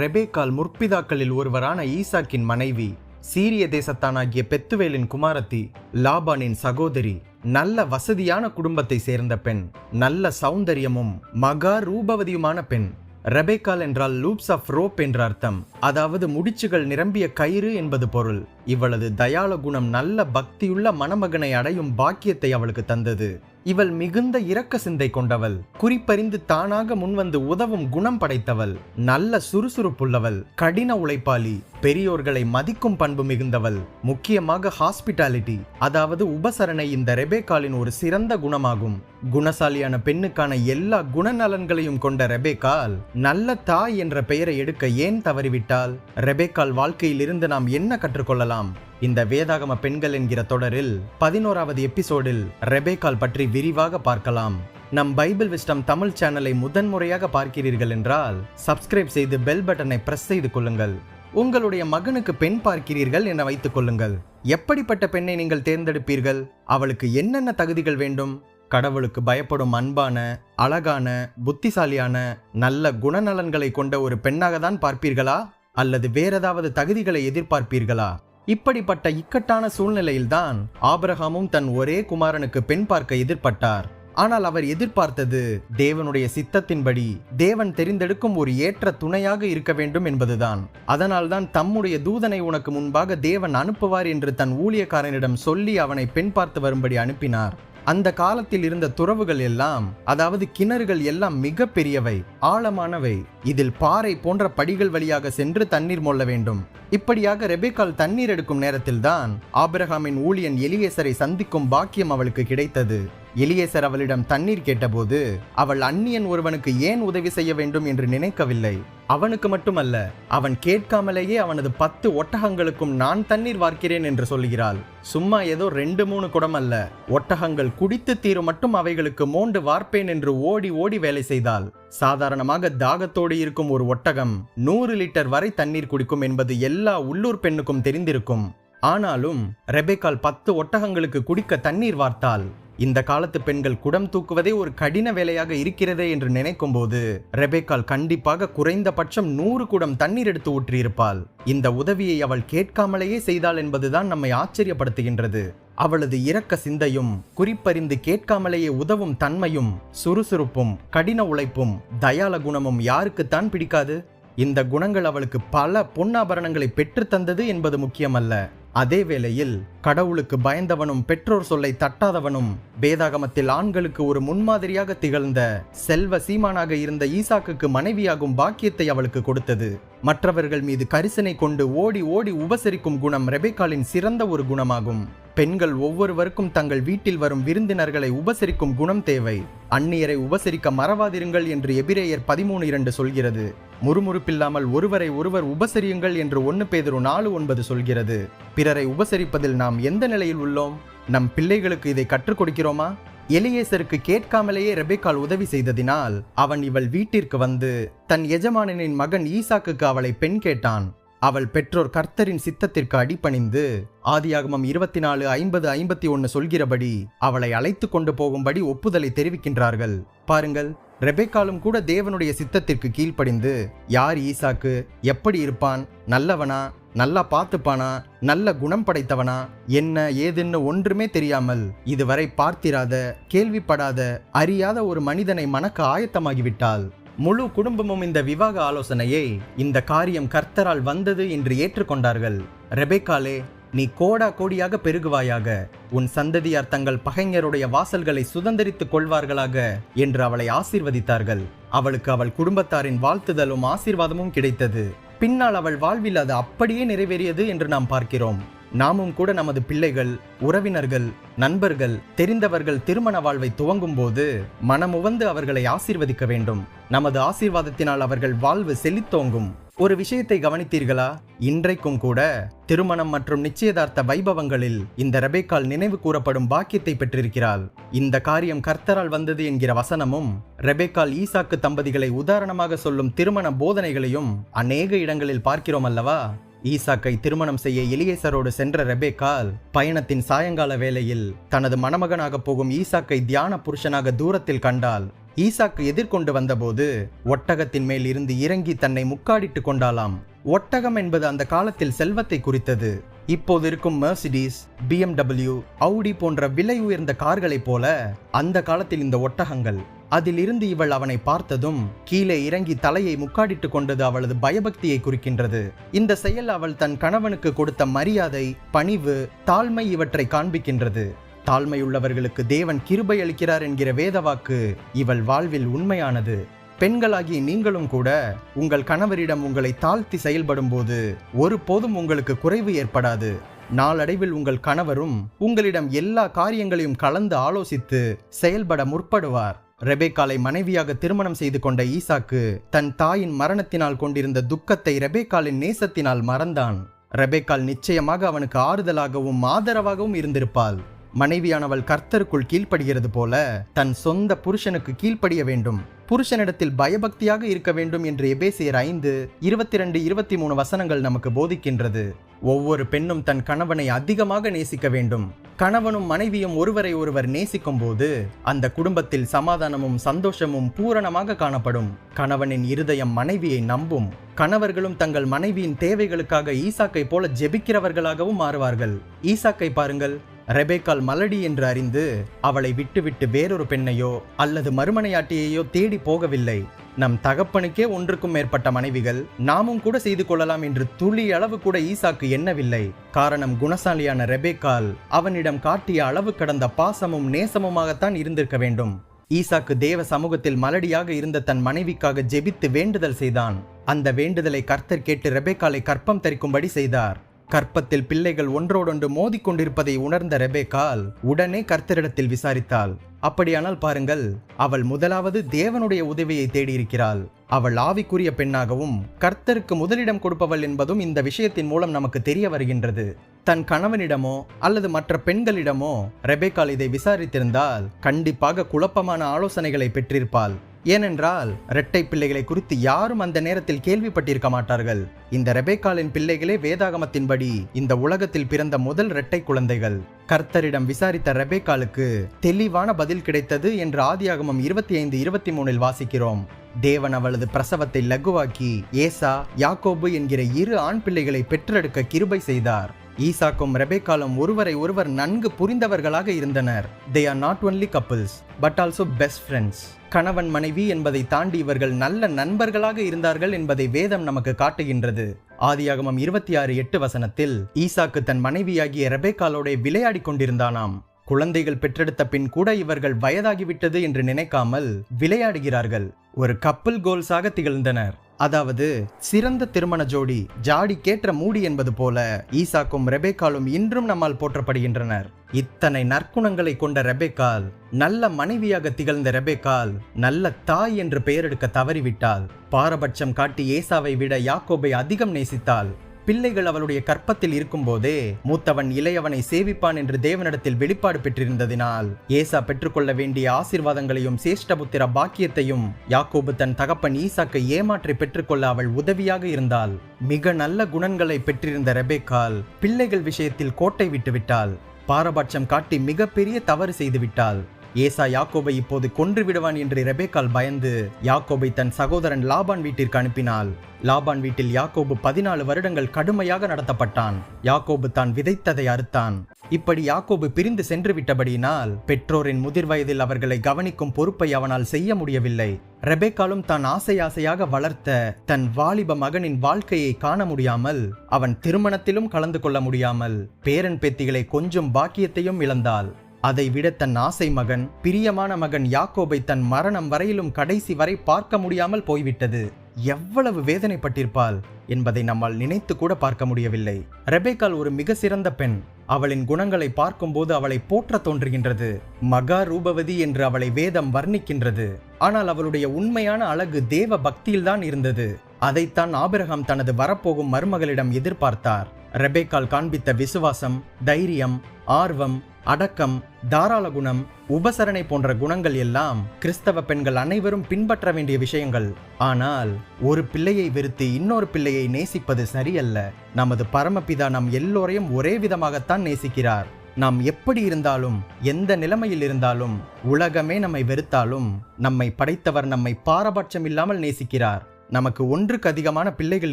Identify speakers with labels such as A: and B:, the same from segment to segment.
A: ரெபேக்கால் முற்பிதாக்களில் ஒருவரான ஈசாக்கின் மனைவி சீரிய தேசத்தானாகிய பெத்துவேலின் குமாரத்தி லாபானின் சகோதரி நல்ல வசதியான குடும்பத்தை சேர்ந்த பெண் நல்ல சௌந்தரியமும் மகா ரூபவதியுமான பெண். ரெபேக்கால் என்றால் லூப்ஸ் ஆஃப் ரோப் என்ற அர்த்தம். அதாவது முடிச்சுகள் நிரம்பிய கயிறு என்பது பொருள். இவளது தயாள குணம் நல்ல பக்தியுள்ள மணமகனை அடையும் பாக்கியத்தை அவளுக்கு தந்தது. இவள் மிகுந்த இரக்க சிந்தை கொண்டவள். குறிப்பறிந்து தானாக முன்வந்து உதவும் குணம் படைத்தவள். நல்ல சுறுசுறுப்புள்ளவள். கடின உழைப்பாளி. பெரியோர்களை மதிக்கும் பண்பு மிகுந்தவள். முக்கியமாக ஹாஸ்பிட்டாலிட்டி அதாவது உபசரணை இந்த ரெபேக்காலின் ஒரு சிறந்த குணமாகும். குணசாலியான பெண்ணுக்கான எல்லா குணநலன்களையும் கொண்ட ரெபேக்கால் நல்ல தாய் என்ற பெயரை எடுக்க ஏன் தவறிவிட்டால் ரெபேக்கால் வாழ்க்கையிலிருந்து நாம் என்ன கற்றுக்கொள்ளலாம்? இந்த வேதாகம பெண்கள் என்கிற தொடரில் பதினோராவது எபிசோடில் ரெபேக்கால் பற்றி விரிவாக பார்க்கலாம். நம் பைபிள் விஸ்டம் தமிழ் சேனலை முதன்முறையாக பார்க்கிறீர்கள் என்றால் சப்ஸ்கிரைப் செய்து பெல் பட்டனை பிரஸ் செய்து கொள்ளுங்கள். உங்களுடைய மகனுக்கு பெண் பார்க்கிறீர்கள் என வைத்துக் கொள்ளுங்கள். எப்படிப்பட்ட பெண்ணை நீங்கள் தேர்ந்தெடுப்பீர்கள்? அவளுக்கு என்னென்ன தகுதிகள் வேண்டும்? கடவுளுக்கு பயப்படும் அன்பான அழகான புத்திசாலியான நல்ல குணநலன்களை கொண்ட ஒரு பெண்ணாக தான் பார்ப்பீர்களா? அல்லது வேறேதாவது தகுதிகளை எதிர்பார்ப்பீர்களா? இப்படிப்பட்ட இக்கட்டான சூழ்நிலையில்தான் ஆபிரகாமும் தன் ஒரே குமாரனுக்கு பெண் பார்க்க எதிர்பட்டார். ஆனால் அவர் எதிர்பார்த்தது தேவனுடைய சித்தத்தின்படி தேவன் தெரிந்தெடுக்கும் ஒரு ஏற்ற துணையாக இருக்க வேண்டும் என்பதுதான். அதனால்தான் தம்முடைய தூதனை உனக்கு முன்பாக தேவன் அனுப்புவார் என்று தன் ஊழியக்காரனிடம் சொல்லி அவனை பெண் பார்த்து வரும்படி அனுப்பினார். அந்த காலத்தில் இருந்த துறவுகள் எல்லாம் அதாவது கிணறுகள் எல்லாம் மிக பெரியவை ஆழமானவை. இதில் பாறை போன்ற படிகள் வழியாக சென்று தண்ணீர் மொள்ள வேண்டும். இப்படியாக ரெபேக்கால் தண்ணீர் எடுக்கும் நேரத்தில்தான் ஆபிரகாமின் ஊழியன் எலியேசரை சந்திக்கும் பாக்கியம் அவளுக்கு கிடைத்தது. எலியேசர் அவளிடம் தண்ணீர் கேட்டபோது அவள் அந்நியன் ஒருவனுக்கு ஏன் உதவி செய்ய வேண்டும் என்று நினைக்கவில்லை. அவனுக்கு மட்டுமல்ல அவன் கேட்காமலேயே அவனது பத்து ஒட்டகங்களுக்கும் நான் தண்ணீர் வார்க்கிறேன் என்று சொல்கிறாள் சும்மா ஏதோ ரெண்டு மூணு குடம் அல்ல. ஒட்டகங்கள் குடித்து தீரும் மட்டும் அவைகளுக்கு மோண்டு வார்ப்பேன் என்று ஓடி ஓடி வேலை செய்தாள். சாதாரணமாக தாகத்தோடு இருக்கும் ஒரு ஒட்டகம் நூறு லிட்டர் வரை தண்ணீர் குடிக்கும் என்பது எல்லா உள்ளூர் பெண்ணுக்கும் தெரிந்திருக்கும். ஆனாலும் ரெபேக்கால் பத்து ஒட்டகங்களுக்கு குடிக்க தண்ணீர் வார்த்தாள். இந்த காலத்து பெண்கள் குடம் தூக்குவதே ஒரு கடின வேலையாக இருக்கிறதே என்று நினைக்கும் போது ரெபேக்கால் கண்டிப்பாக குறைந்தபட்சம் நூறு குடம் தண்ணீர் எடுத்து ஊற்றியிருப்பாள். இந்த உதவியை அவள் கேட்காமலேயே செய்தாள் என்பதுதான் நம்மை ஆச்சரியப்படுத்துகின்றது. அவளது இரக்க சிந்தையும் குறிப்பறிந்து கேட்காமலேயே உதவும் தன்மையும் சுறுசுறுப்பும் கடின உழைப்பும் தயால குணமும் யாருக்குத்தான் பிடிக்காது? இந்த குணங்கள் அவளுக்கு பல பொன்னாபரணங்களை பெற்றுத்தந்தது என்பது முக்கியமல்ல. அதே வேளையில் கடவுளுக்கு பயந்தவனும் பெற்றோர் சொல்லை தட்டாதவனும் வேதாகமத்தில் ஆண்களுக்கு ஒரு முன்மாதிரியாக திகழ்ந்த செல்வ சீமானாக இருந்த ஈசாக்குக்கு மனைவியாகும் பாக்கியத்தை அவளுக்கு கொடுத்தது. மற்றவர்கள் மீது கரிசனை கொண்டு ஓடி ஓடி உபசரிக்கும் குணம் ரெபேக்காலின் சிறந்த ஒரு குணமாகும். பெண்கள் ஒவ்வொருவருக்கும் தங்கள் வீட்டில் வரும் விருந்தினர்களை உபசரிக்கும் குணம் தேவை. அந்நியரை உபசரிக்க மறவாதிருங்கள் என்று எபிரேயர் பதிமூணு இரண்டு சொல்கிறது. முறுமுறுப்பில்லாமல் ஒருவரை ஒருவர் உபசரியுங்கள் என்று ஒன்று பேதரு நாலு ஒன்பது சொல்கிறது. பிறரை உபசரிப்பதில் நாம் எந்த நிலையில் உள்ளோம்? நம் பிள்ளைகளுக்கு இதை கற்றுக் கொடுக்கிறோமா? எலியேசருக்கு கேட்காமலேயே ரெபேக்கால் உதவி செய்ததினால் அவன் இவள் வீட்டிற்கு வந்து தன் எஜமானனின் மகன் ஈசாக்குக்கு அவளை பெண் கேட்டான். அவள் பெற்றோர் கர்த்தரின் சித்தத்திற்கு அடிபணிந்து ஆதியாகமம் இருபத்தி நாலு ஐம்பது ஐம்பத்தி ஒன்று சொல்கிறபடி அவளை அழைத்து கொண்டு போகும்படி ஒப்புதலை தெரிவிக்கின்றார்கள். பாருங்கள் ரெபேக்காலும் கூட தேவனுடைய சித்தத்திற்கு கீழ்ப்படிந்து யார் ஈசாக்கு? எப்படி இருப்பான்? நல்லவனா? நல்லா பார்த்துப்பானா? நல்ல குணம் படைத்தவனா? என்ன ஏதுன்னு ஒன்றுமே தெரியாமல் இதுவரை பார்த்திராத கேள்விப்படாத அறியாத ஒரு மனிதனை மணக்க ஆயத்தமாகிவிட்டாள். முழு குடும்பமும் இந்த விவாக ஆலோசனையை இந்த காரியம் கர்த்தரால் வந்தது என்று ஏற்றுக்கொண்டார்கள். ரெபேக்காலே நீ கோடா கோடியாக பெருகுவாயாக. உன் சந்ததியார் தங்கள் பகைஞருடைய வாசல்களை சுதந்திரித்துக் கொள்வார்களாக என்று அவளை ஆசீர்வதித்தார்கள். அவளுக்கு அவள் குடும்பத்தாரின் வாழ்த்துதலும் ஆசீர்வாதமும் கிடைத்தது. பின்னால் அவள் வாழ்வில் அது அப்படியே நிறைவேறியது என்று நாம் பார்க்கிறோம். நாமும் கூட நமது பிள்ளைகள் உறவினர்கள் நண்பர்கள் தெரிந்தவர்கள் திருமண வாழ்வை துவங்கும் போது மனமுவந்து அவர்களை ஆசீர்வதிக்க வேண்டும். நமது ஆசீர்வாதத்தினால் அவர்கள் வாழ்வு செழித்தோங்கும். ஒரு விஷயத்தை கவனித்தீர்களா? இன்றைக்கும் கூட திருமணம் மற்றும் நிச்சயதார்த்த வைபவங்களில் இந்த ரெபேக்கால் நினைவு கூறப்படும் பாக்கியத்தை பெற்றிருக்கிறாள். இந்த காரியம் கர்த்தரால் வந்தது என்கிற வசனமும் ரெபேக்கால் ஈசாக்கு தம்பதிகளை உதாரணமாக சொல்லும் திருமண போதனைகளையும் அநேக இடங்களில் பார்க்கிறோம் அல்லவா? ஈசாக்கை திருமணம் செய்ய எலியேசரோடு சென்ற ரெபேக்கால் பயணத்தின் சாயங்கால வேளையில் தனது மணமகனாக போகும் ஈசாக்கை தியான புருஷனாக தூரத்தில் கண்டால் ஈசாக்கு எதிர்கொண்டு வந்தபோது ஒட்டகத்தின் மேல் இருந்து இறங்கி தன்னை முக்காடிட்டு கொண்டாலாம் ஒட்டகம் என்பது அந்த காலத்தில் செல்வத்தை குறித்தது. இப்போது இருக்கும் மெர்சிடிஸ் பிஎம்டபிள்யூ அவுடி போன்ற விலை உயர்ந்த கார்களைப் போல அந்த காலத்தில் இந்த ஒட்டகங்கள். அதிலிருந்து இவள் அவனை பார்த்ததும் கீழே இறங்கி தலையை முக்காடிட்டு கொண்டது அவளது பயபக்தியை குறிக்கின்றது. இந்த செயல் அவள் தன் கணவனுக்கு கொடுத்த மரியாதை பணிவு தாழ்மை இவற்றை காண்பிக்கின்றது. தாழ்மையுள்ளவர்களுக்கு தேவன் கிருபை அளிக்கிறார் என்கிற வேதவாக்கு இவள் வாழ்வில் உண்மையானது. பெண்களாகி நீங்களும் கூட உங்கள் கணவரிடம் உங்களை தாழ்த்தி செயல்படும் போது ஒருபோதும் உங்களுக்கு குறைவு ஏற்படாது. நாளடைவில் உங்கள் கணவரும் உங்களிடம் எல்லா காரியங்களையும் கலந்து ஆலோசித்து செயல்பட முற்படுவார். ரெபேக்காலை மனைவியாக திருமணம் செய்து கொண்ட ஈசாக்கு தன் தாயின் மரணத்தினால் கொண்டிருந்த துக்கத்தை ரெபேக்காலின் நேசத்தினால் மறந்தான். ரெபேக்கால் நிச்சயமாக அவனுக்கு ஆறுதலாகவும் ஆதரவாகவும் இருந்திருப்பாள். மனைவியானவள் கர்த்தருக்குள் கீழ்ப்படுகிறது போல தன் சொந்த புருஷனுக்கு கீழ்ப்படிய வேண்டும். புருஷனிடத்தில் பயபக்தியாக இருக்க வேண்டும் என்று எபேசியர் ஐந்து இருபத்தி ரெண்டு இருபத்தி மூணு வசனங்கள் நமக்கு போதிக்கின்றது. ஒவ்வொரு பெண்ணும் தன் கணவனை அதிகமாக நேசிக்க வேண்டும். கணவனும் மனைவியும் ஒருவரை ஒருவர் நேசிக்கும் போது அந்த குடும்பத்தில் சமாதானமும் சந்தோஷமும் பூரணமாக காணப்படும். கணவனின் இருதயம் மனைவியை நம்பும். கணவர்களும் தங்கள் மனைவியின் தேவைகளுக்காக ஈசாக்கை போல ஜெபிக்கிறவர்களாகவும் மாறுவார்கள். ஈசாக்கை பாருங்கள் ரெபேக்கால் மலடி என்று அறிந்து அவளை விட்டுவிட்டு வேறொரு பெண்ணையோ அல்லது மறுமனையாட்டியையோ தேடி போகவில்லை. நம் தகப்பனுக்கே ஒன்றுக்கும் மேற்பட்ட மனைவிகள் நாமும் கூட செய்து கொள்ளலாம் என்று துளி அளவு கூட ஈசாக்கு எண்ணவில்லை. காரணம் குணசாலியான ரெபேக்கால் அவனிடம் காட்டிய அளவு கடந்த பாசமும் நேசமுமாகத்தான் இருந்திருக்க வேண்டும். ஈசாக்கு தேவ சமூகத்தில் மலடியாக இருந்த தன் மனைவிக்காக ஜெபித்து வேண்டுதல் செய்தான். அந்த வேண்டுதலை கர்த்தர் கேட்டு ரெபேக்காலை கற்பம் தரிக்கும்படி செய்தார். கற்பத்தில் பிள்ளைகள் ஒன்றோடொன்று மோதிக்கொண்டிருப்பதை உணர்ந்த ரெபேக்கால் உடனே கர்த்தரிடத்தில் விசாரித்தாள். அப்படியானால் பாருங்கள் அவள் முதலாவது தேவனுடைய உதவியை தேடியிருக்கிறாள். அவள் ஆவிக்குரிய பெண்ணாகவும் கர்த்தருக்கு முதலிடம் கொடுப்பவள் என்பதும் இந்த விஷயத்தின் மூலம் நமக்கு தெரிய வருகின்றது. தன் கணவனிடமோ அல்லது மற்ற பெண்களிடமோ ரெபேக்கால் இதை விசாரித்திருந்தால் கண்டிப்பாக குழப்பமான ஆலோசனைகளை பெற்றிருப்பாள். ஏனென்றால் இரட்டை பிள்ளைகளை குறித்து யாரும் அந்த நேரத்தில் கேள்விப்பட்டிருக்க மாட்டார்கள். இந்த ரெபேக்காலின் பிள்ளைகளே வேதாகமத்தின்படி இந்த உலகத்தில் பிறந்த முதல் இரட்டை குழந்தைகள். கர்த்தரிடம் விசாரித்த ரெபேக்காலுக்கு தெளிவான பதில் கிடைத்தது என்று ஆதியாகமம் இருபத்தி ஐந்து இருபத்தி மூணில் வாசிக்கிறோம். தேவன் அவளது பிரசவத்தை லகுவாக்கி ஏசா யாக்கோபு என்கிற இரு ஆண் பிள்ளைகளை பெற்றெடுக்க கிருபை செய்தார். ஈசாக்கும் ரெபேக்காலும் ஒருவரை ஒருவர் நன்கு புரிந்தவர்களாக இருந்தனர். They are not only couples but also best friends கணவன் மனைவி என்பதை தாண்டி இவர்கள் நல்ல நண்பர்களாக இருந்தார்கள் என்பதை வேதம் நமக்கு காட்டுகின்றது. ஆதியாகமம் இருபத்தி ஆறு எட்டு வசனத்தில் ஈசாக்கு தன் மனைவியாகிய ரெபேக்காலோட விளையாடி கொண்டிருந்தானாம். குழந்தைகள் பெற்றெடுத்த பின் கூட இவர்கள் வயதாகிவிட்டது என்று நினைக்காமல் விளையாடுகிறார்கள். ஒரு கப்பல் கோல்ஸாக திகழ்ந்தனர். அதாவது சிறந்த திருமண ஜோடி ஜாடி கேற்ற மூடி என்பது போல ஈசாக்கும் ரெபேக்காலும் இன்றும் நம்மால் போற்றப்படுகின்றனர். இத்தனை நற்குணங்களை கொண்ட ரெபேக்கால் நல்ல மனைவியாக திகழ்ந்த ரெபேக்கால் நல்ல தாய் என்று பெயரெடுக்க தவறிவிட்டாள் பாரபட்சம் காட்டி ஏசாவை விட யாக்கோபை அதிகம் நேசித்தாள் பிள்ளைகள் அவளுடைய கற்பத்தில் இருக்கும்போதே மூத்தவன் இளையவனை சேவிப்பான் என்று தேவனிடத்தில் வெளிப்பாடு பெற்றிருந்ததினால் ஏசா பெற்றுக்கொள்ள வேண்டிய ஆசீர்வாதங்களையும் சேஷ்டபுத்திர பாக்கியத்தையும் யாக்கோபு தன் தகப்பன் ஈசாக்கை ஏமாற்றி பெற்றுக்கொள்ள அவள் உதவியாக இருந்தாள். மிக நல்ல குணங்களை பெற்றிருந்த ரெபேக்கால் பிள்ளைகள் விஷயத்தில் கோட்டை விட்டுவிட்டாள். பாரபட்சம் காட்டி மிகப்பெரிய தவறு செய்துவிட்டாள். ஏசா யாக்கோபை இப்போது கொன்று விடுவான் என்று ரெபேக்கால் பயந்து யாக்கோபை தன் சகோதரன் லாபான் வீட்டிற்கு அனுப்பினாள். லாபான் வீட்டில் யாக்கோபு பதினாலு வருடங்கள் கடுமையாக நடத்தப்பட்டான். யாக்கோபு தான் விதைத்ததை அறுத்தான். இப்படி யாக்கோபு பிரிந்து சென்று விட்டபடியினால் பெற்றோரின் முதிர் வயதில் அவர்களை கவனிக்கும் பொறுப்பை அவனால் செய்ய முடியவில்லை. ரெபேக்காலும் தான் ஆசை ஆசையாக வளர்த்த தன் வாலிப மகனின் வாழ்க்கையை காண முடியாமல் அவன் திருமணத்திலும் கலந்து கொள்ள முடியாமல் பேரன் பேத்திகளை கொஞ்சம் பாக்கியத்தையும் இழந்தாள். அதை விட தன் ஆசை மகன் பிரியமான மகன் யாக்கோபை தன் மரணம் வரையிலும் கடைசி வரை பார்க்க முடியாமல் போய்விட்டது. எவ்வளவு வேதனைப்பட்டிருப்பாள் என்பதை நம்மால் நினைத்து கூட பார்க்க முடியவில்லை. ரெபேக்கால் ஒரு மிக சிறந்த பெண். அவளின் குணங்களை பார்க்கும்போது அவளை போற்ற தோன்றுகின்றது. மகா ரூபவதி என்று அவளை வேதம் வர்ணிக்கின்றது. ஆனால் அவளுடைய உண்மையான அழகு தேவ பக்தியில்தான் இருந்தது. அதைத்தான் ஆபிரகாம் தனது வரப்போகும் மருமகளிடம் எதிர்பார்த்தார். ரெபேக்கால் காண்பித்த விசுவாசம் தைரியம் ஆர்வம் அடக்கம் தாராள குணம் உபசரணை போன்ற குணங்கள் எல்லாம் கிறிஸ்தவ பெண்கள் அனைவரும் பின்பற்ற வேண்டிய விஷயங்கள். ஆனால் ஒரு பிள்ளையை வெறுத்து இன்னொரு பிள்ளையை நேசிப்பது சரியல்ல. நமது பரமபிதா நம் எல்லோரையும் ஒரே விதமாகத்தான் நேசிக்கிறார். நாம் எப்படி இருந்தாலும் எந்த நிலைமையில் இருந்தாலும் உலகமே நம்மை வெறுத்தாலும் நம்மை படைத்தவர் நம்மை பாரபட்சம் இல்லாமல் நேசிக்கிறார். நமக்கு ஒன்றுக்கு அதிகமான பிள்ளைகள்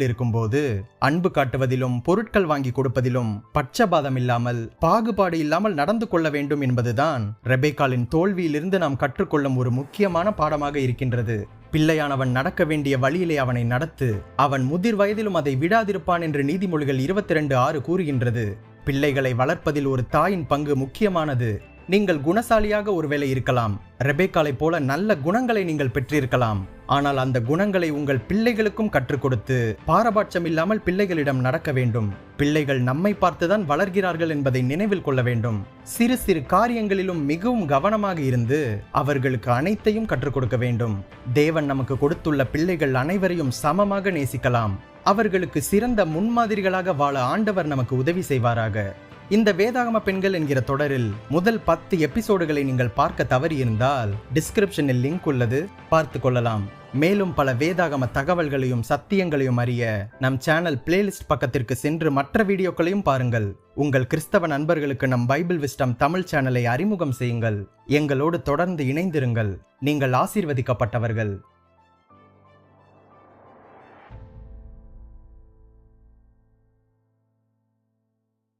A: இருக்கும்போது அன்பு காட்டுவதிலும் பொருட்கள் வாங்கி கொடுப்பதிலும் பட்சபாதம் இல்லாமல் பாகுபாடு இல்லாமல் நடந்து கொள்ள வேண்டும் என்பதுதான் ரெபேக்காலின் தோல்வியிலிருந்து நாம் கற்றுக்கொள்ளும் ஒரு முக்கியமான பாடமாக இருக்கின்றது. பிள்ளையானவன் நடக்க வேண்டிய வழியிலே அவனை நடத்து அவன் முதிர் வயதிலும் அதை விடாதிருப்பான் என்று நீதிமொழிகள் இருபத்தி ரெண்டு ஆறு கூறுகின்றது. பிள்ளைகளை வளர்ப்பதில் ஒரு தாயின் பங்கு முக்கியமானது. நீங்கள் குணசாலியாக ஒருவேளை இருக்கலாம். ரெபேக்காலை போல நல்ல குணங்களை நீங்கள் பெற்றிருக்கலாம். ஆனால் அந்த குணங்களை உங்கள் பிள்ளைகளுக்கும் கற்றுக் கொடுத்து பாரபட்சம் இல்லாமல் பிள்ளைகளிடம் நடக்க வேண்டும். பிள்ளைகள் நம்மை பார்த்துதான் வளர்கிறார்கள் என்பதை நினைவில் கொள்ள வேண்டும். சிறு சிறு காரியங்களிலும் மிகவும் கவனமாக இருந்து அவர்களுக்கு அனைத்தையும் கற்றுக் கொடுக்க வேண்டும். தேவன் நமக்கு கொடுத்துள்ள பிள்ளைகள் அனைவரையும் சமமாக நேசிக்கலாம். அவர்களுக்கு சிறந்த முன்மாதிரிகளாக வாழ ஆண்டவர் நமக்கு உதவி செய்வாராக. இந்த வேதாகம பெண்கள் என்கிற தொடரில் முதல் பத்து எபிசோடுகளை நீங்கள் பார்க்க தவறியிருந்தால் டிஸ்கிரிப்ஷனில் லிங்க் உள்ளது. பார்த்து கொள்ளலாம். மேலும் பல வேதாகம தகவல்களையும் சத்தியங்களையும் அறிய நம் சேனல் பிளேலிஸ்ட் பக்கத்திற்கு சென்று மற்ற வீடியோக்களையும் பாருங்கள். உங்கள் கிறிஸ்தவ நண்பர்களுக்கு நம் பைபிள் விஸ்டம் தமிழ் சேனலை அறிமுகம் செய்யுங்கள். எங்களோடு தொடர்ந்து இணைந்திருங்கள். நீங்கள் ஆசீர்வதிக்கப்பட்டவர்கள்.